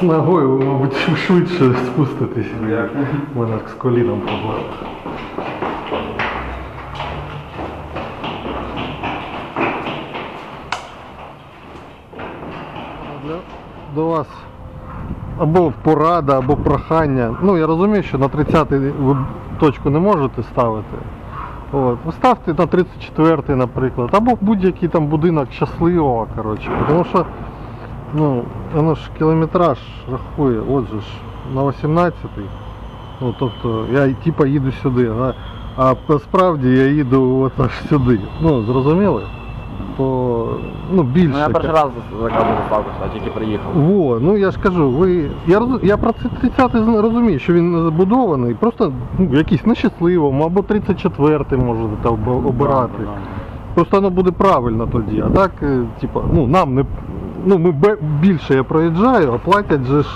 З ногою, мабуть, швидше спуститись. У мене з коліном проблема. До вас або порада, або прохання. Ну, я розумію, що на 30-й ви точку не можете ставити. От. Ви ставте на 34-й, наприклад, або будь-який там будинок щасливого, коротше. Тому що ну, воно ж кілометраж рахує, от же ж на 18-й. Ну, тобто я типа їду сюди, а, а насправді я їду от аж сюди. Ну, зрозуміли? По, ну, більше. Ну я перший раз заказував доставку, сюди, тільки приїхав. Во, ну я ж кажу, ви. Я роз, я про це 30 зна- розумію, що він не забудований, просто ну, якийсь нещасливому, або 34 можете там обирати. Да, да, да. Просто воно буде правильно тоді. А так, е, типа, ну нам не. Ну ми більше я проїжджаю, а платять же ж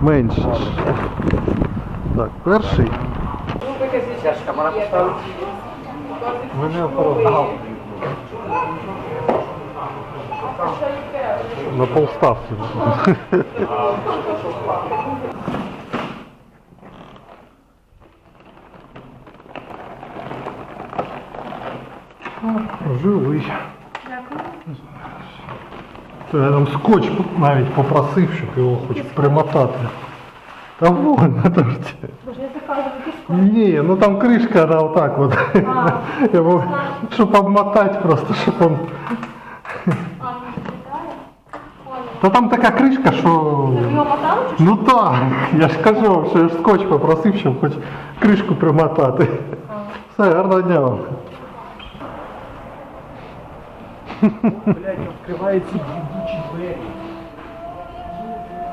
менше. Так, перший. Мене оформляв. На полставки. Живий. Я там скотч навіть попросив, щоб його хоч примотати. Та вон на торті. Боже, я заказываю киску. Ні, ну там кришка, она вот так вот. Я мог, щоб обмотать просто, щоб он... Та там така кришка, що... Його мотали чи що? Ну так, я ж кажу вам, що я ж скотч попросив, щоб хоч кришку примотати. Все, гарного дня вам. Блять, відкриваються двері.